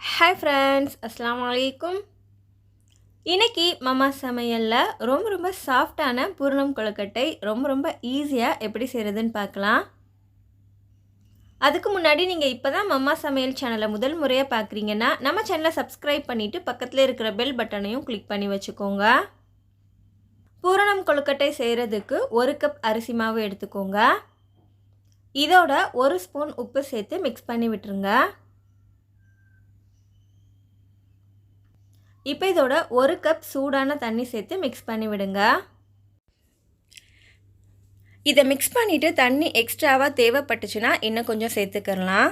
Hi friends அஸ்லாம் வலைக்கும் இன்றைக்கி மம்மா சமையலில் ரொம்ப ரொம்ப சாஃப்டான பூரணம் கொழுக்கட்டை ரொம்ப ரொம்ப ஈஸியாக எப்படி செய்கிறதுன்னு பார்க்கலாம். அதுக்கு முன்னாடி நீங்கள் இப்போ தான் மம்மா சமையல் சேனலை முதல் முறையாக பார்க்குறீங்கன்னா நம்ம சேனலை சப்ஸ்கிரைப் பண்ணிவிட்டு பக்கத்தில் இருக்கிற பெல் பட்டனையும் கிளிக் பண்ணி வச்சுக்கோங்க. பூரணம் கொழுக்கட்டை செய்கிறதுக்கு ஒரு கப் அரிசி மாவு எடுத்துக்கோங்க. இதோட ஒரு ஸ்பூன் உப்பு சேர்த்து மிக்ஸ் பண்ணி விட்டுருங்க. இப்போ இதோட ஒரு கப் சூடான தண்ணி சேர்த்து மிக்ஸ் பண்ணி விடுங்க. இதை மிக்ஸ் பண்ணிவிட்டு தண்ணி எக்ஸ்ட்ராவாக தேவைப்பட்டுச்சுன்னா இன்னும் கொஞ்சம் சேர்த்துக்கலாம்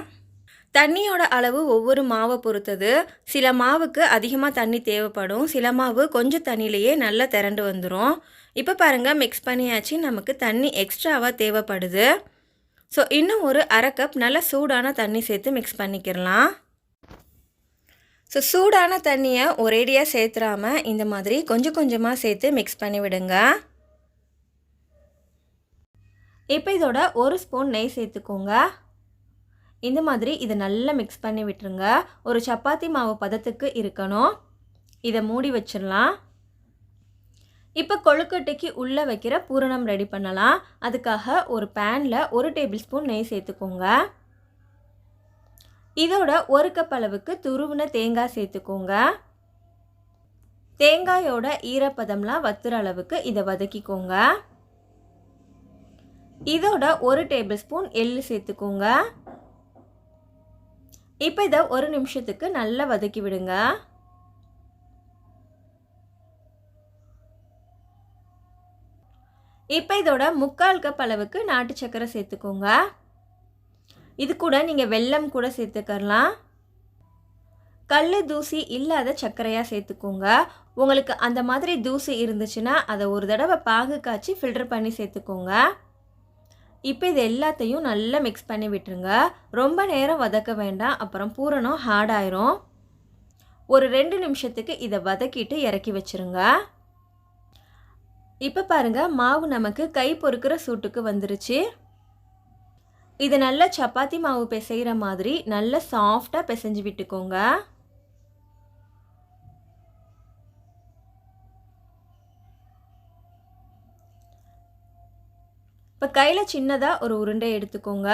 தண்ணியோட அளவு ஒவ்வொரு மாவை பொறுத்தது. சில மாவுக்கு அதிகமாக தண்ணி தேவைப்படும். சில மாவு கொஞ்சம் தண்ணியிலையே நல்லா திரண்டு வந்துடும் இப்போ பாருங்கள் மிக்ஸ் பண்ணியாச்சு. நமக்கு தண்ணி எக்ஸ்ட்ராவாக தேவைப்படுது. ஸோ இன்னும் ஒரு அரை கப் நல்லா சூடான தண்ணி சேர்த்து மிக்ஸ் பண்ணிக்கிறலாம். ஸோ சூடான தண்ணியை ஒரேடியாக சேர்த்துறாம இந்த மாதிரி கொஞ்சம் கொஞ்சமாக சேர்த்து மிக்ஸ் பண்ணி விடுங்க. இப்போ இதோட ஒரு ஸ்பூன் நெய் சேர்த்துக்கோங்க இந்த மாதிரி இதை நல்லா மிக்ஸ் பண்ணி விட்டுருங்க. ஒரு சப்பாத்தி மாவு பதத்துக்கு இருக்கணும். இதை மூடி வச்சிடலாம் இப்போ கொழுக்கட்டைக்கு உள்ளே வைக்கிற பூரணம் ரெடி பண்ணலாம். அதுக்காக ஒரு பேனில் ஒரு டேபிள் ஸ்பூன் நெய் சேர்த்துக்கோங்க இதோட ஒரு கப் அளவுக்கு துருவின தேங்காய் சேர்த்துக்கோங்க. தேங்காயோட ஈரப்பதம்லாம் வத்துற அளவுக்கு இதை வதக்கிக்கோங்க. இதோட ஒரு டேபிள் ஸ்பூன் எள்ளு சேர்த்துக்கோங்க. இப்போ இதை ஒரு நிமிஷத்துக்கு நல்லா வதக்கி விடுங்க. இப்போ இதோட முக்கால் கப் அளவுக்கு நாட்டு சக்கரை சேர்த்துக்கோங்க. இது கூட நீங்கள் வெல்லம் கூட சேர்த்துக்கலாம் கல் தூசி இல்லாத சர்க்கரையாக சேர்த்துக்கோங்க. உங்களுக்கு அந்த மாதிரி தூசி இருந்துச்சுன்னா அதை ஒரு தடவை பாகு காய்ச்சி ஃபில்டர் பண்ணி சேர்த்துக்கோங்க. இப்போ இது எல்லாத்தையும் நல்லா மிக்ஸ் பண்ணி விட்டுருங்க. ரொம்ப நேரம் வதக்க வேண்டாம். அப்புறம் பூரணம் ஹார்ட் ஆயிரும். ஒரு ரெண்டு நிமிஷத்துக்கு இதை வதக்கிட்டு இறக்கி வச்சுருங்க. இப்போ பாருங்கள் மாவு நமக்கு கை பொறுக்கிற சூட்டுக்கு வந்துருச்சு. இது நல்ல சப்பாத்தி மாவு பிசைகிற மாதிரி நல்ல சாஃப்டாக பிசைஞ்சு விட்டுக்கோங்க. இப்போ கையில் சின்னதாக ஒரு உருண்டை எடுத்துக்கோங்க.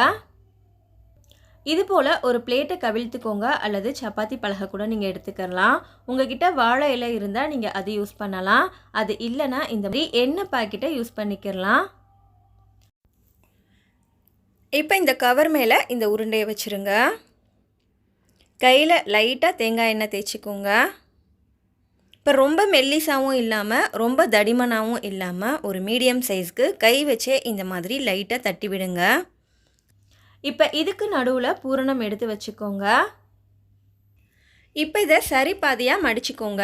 இது போல் ஒரு பிளேட்டை கவிழ்த்துக்கோங்க அல்லது சப்பாத்தி பலகை கூட நீங்கள் எடுத்துக்கலாம். உங்ககிட்ட வாழை இலை இருந்தால் நீங்கள் அது யூஸ் பண்ணலாம். அது இல்லைன்னா இந்த மாதிரி எண்ணெய் பாக்கெட்டை யூஸ் பண்ணிக்கிறலாம் இப்போ இந்த கவர் மேலே இந்த உருண்டையை வச்சுருங்க. கையில் லைட்டாக தேங்காய் எண்ணெய் தேய்ச்சிக்கோங்க. இப்போ ரொம்ப மெல்லிசாவும் இல்லாமல் ரொம்ப தடிமனாகவும் இல்லாமல் ஒரு மீடியம் சைஸ்க்கு கை வச்சே இந்த மாதிரி லைட்டாக தட்டி விடுங்க. இப்போ இதுக்கு நடுவில் பூரணம் எடுத்து வச்சுக்கோங்க. இப்போ இதை சரி பாதியாக மடிச்சுக்கோங்க.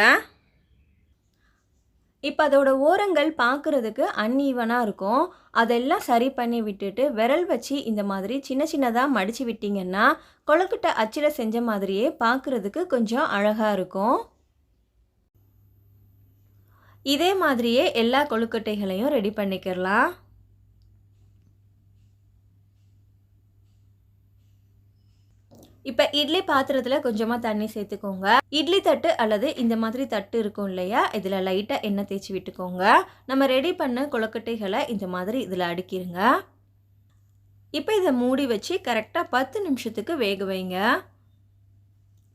இப்போ அதோட ஓரங்கள் பார்க்குறதுக்கு அன்ஈவனாக இருக்கும். அதெல்லாம் சரி பண்ணி விட்டுட்டு விரல் வச்சு இந்த மாதிரி சின்ன சின்னதாக மடித்து விட்டிங்கன்னா கொழுக்கட்டை அச்சில் செஞ்ச மாதிரியே பார்க்குறதுக்கு கொஞ்சம் அழகாக இருக்கும். இதே மாதிரியே எல்லா கொழுக்கட்டைகளையும் ரெடி பண்ணிக்கிறலாம். இப்போ இட்லி பாத்திரத்தில் கொஞ்சமாக தண்ணி சேர்த்துக்கோங்க. இட்லி தட்டு அல்லது இந்த மாதிரி தட்டு இருக்கும் இல்லையா? இதில் லைட்டாக எண்ணெய் தேய்ச்சி விட்டுக்கோங்க. நம்ம ரெடி பண்ண கொழுக்கட்டைகளை இந்த மாதிரி இதில் அடுக்கிடுங்க இப்போ இதை மூடி வச்சு கரெக்டாக பத்து நிமிஷத்துக்கு வேக வைங்க.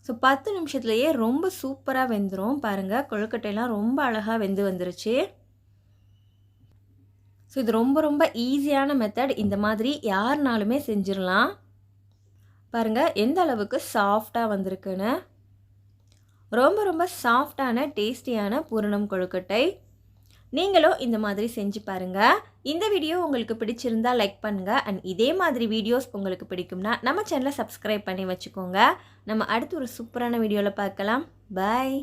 ஸோ பத்து நிமிஷத்துலையே ரொம்ப சூப்பராக வெந்துடும் பாருங்கள் கொழுக்கட்டையெல்லாம் ரொம்ப அழகாக வெந்து வந்துருச்சு. ஸோ இது ரொம்ப ரொம்ப ஈஸியான மெத்தட் இந்த மாதிரி யாருனாலுமே செஞ்சிடலாம் பாருங்கள் எந்த அளவுக்கு சாஃப்டாக வந்திருக்குன்னு. ரொம்ப ரொம்ப சாஃப்டான டேஸ்டியான பூரணம் கொழுக்கட்டை நீங்களும் இந்த மாதிரி செஞ்சு பாருங்கள் இந்த வீடியோ உங்களுக்கு பிடிச்சிருந்தா லைக் பண்ணுங்கள் அண்ட் இதே மாதிரி வீடியோஸ் உங்களுக்கு பிடிக்கும்னா நம்ம சேனலை சப்ஸ்கிரைப் பண்ணி வச்சுக்கோங்க. நம்ம அடுத்து ஒரு சூப்பரான வீடியோவில் பார்க்கலாம். பாய்